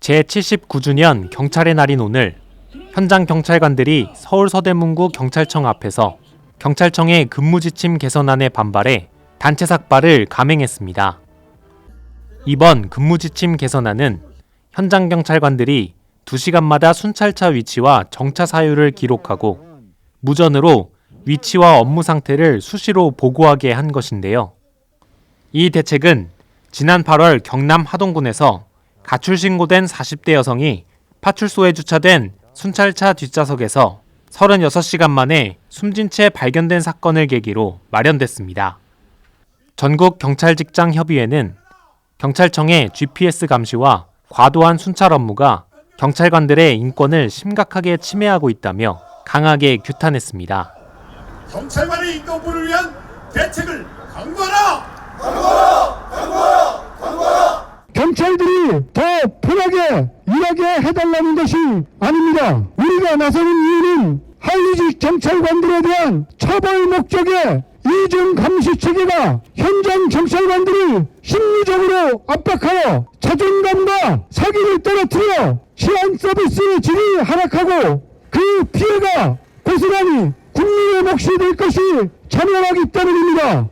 제79주년 경찰의 날인 오늘 현장 경찰관들이 서울 서대문구 경찰청 앞에서 경찰청의 근무 지침 개선안에 반발해 단체 삭발을 감행했습니다. 이번 근무 지침 개선안은 현장 경찰관들이 2시간마다 순찰차 위치와 정차 사유를 기록하고 무전으로 위치와 업무 상태를 수시로 보고하게 한 것인데요. 이 대책은 지난 8월 경남 하동군에서 가출 신고된 40대 여성이 파출소에 주차된 순찰차 뒷좌석에서 36시간 만에 숨진 채 발견된 사건을 계기로 마련됐습니다. 전국 경찰 직장 협의회는 경찰청의 GPS 감시와 과도한 순찰 업무가 경찰관들의 인권을 심각하게 침해하고 있다며 강하게 규탄했습니다. 경찰관의 인권을 위한 대책을 강구하라! 경찰들이 더 편하게 일하게 해달라는 것이 아닙니다. 우리가 나서는 이유는 한리직 경찰관들에 대한 처벌 목적의 이중 감시 체계가 현장 경찰관들을 심리적으로 압박하여 자존감과 사기를 떨어뜨려 시안 서비스의 질이 하락하고 그 피해가 고스란히 국민의 몫이 될 것이 자명하기 때문입니다.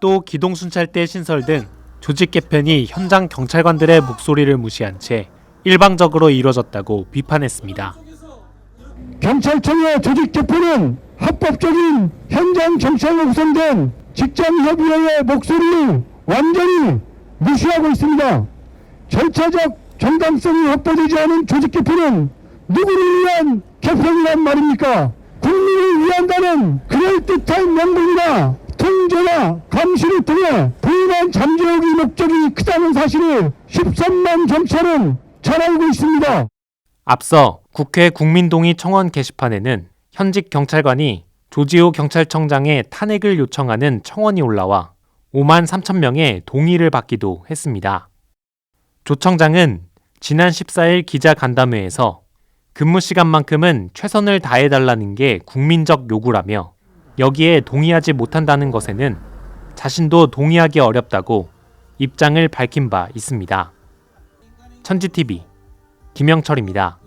또 기동순찰대 신설 등 조직 개편이 현장 경찰관들의 목소리를 무시한 채 일방적으로 이뤄졌다고 비판했습니다. 경찰청의 조직 개편은 합법적인 현장 경찰로 구성된 직장 협의회의 목소리를 완전히 무시하고 있습니다. 절차적 정당성이 확보되지 않은 조직 개편은 누구를 위한 개편이란 말입니까? 국민을 위한다는 그럴듯한 명분이나 통제나 감시를 통해 부인한 잠재우기 목적이 크다는 사실을 13만 경찰은 잘 알고 있습니다. 앞서 국회 국민동의 청원 게시판에는 현직 경찰관이 조지호 경찰청장의 탄핵을 요청하는 청원이 올라와 5만 3천 명의 동의를 받기도 했습니다. 조 청장은 지난 14일 기자 간담회에서 근무 시간만큼은 최선을 다해달라는 게 국민적 요구라며 여기에 동의하지 못한다는 것에는 자신도 동의하기 어렵다고 입장을 밝힌 바 있습니다. 천지TV 김영철입니다.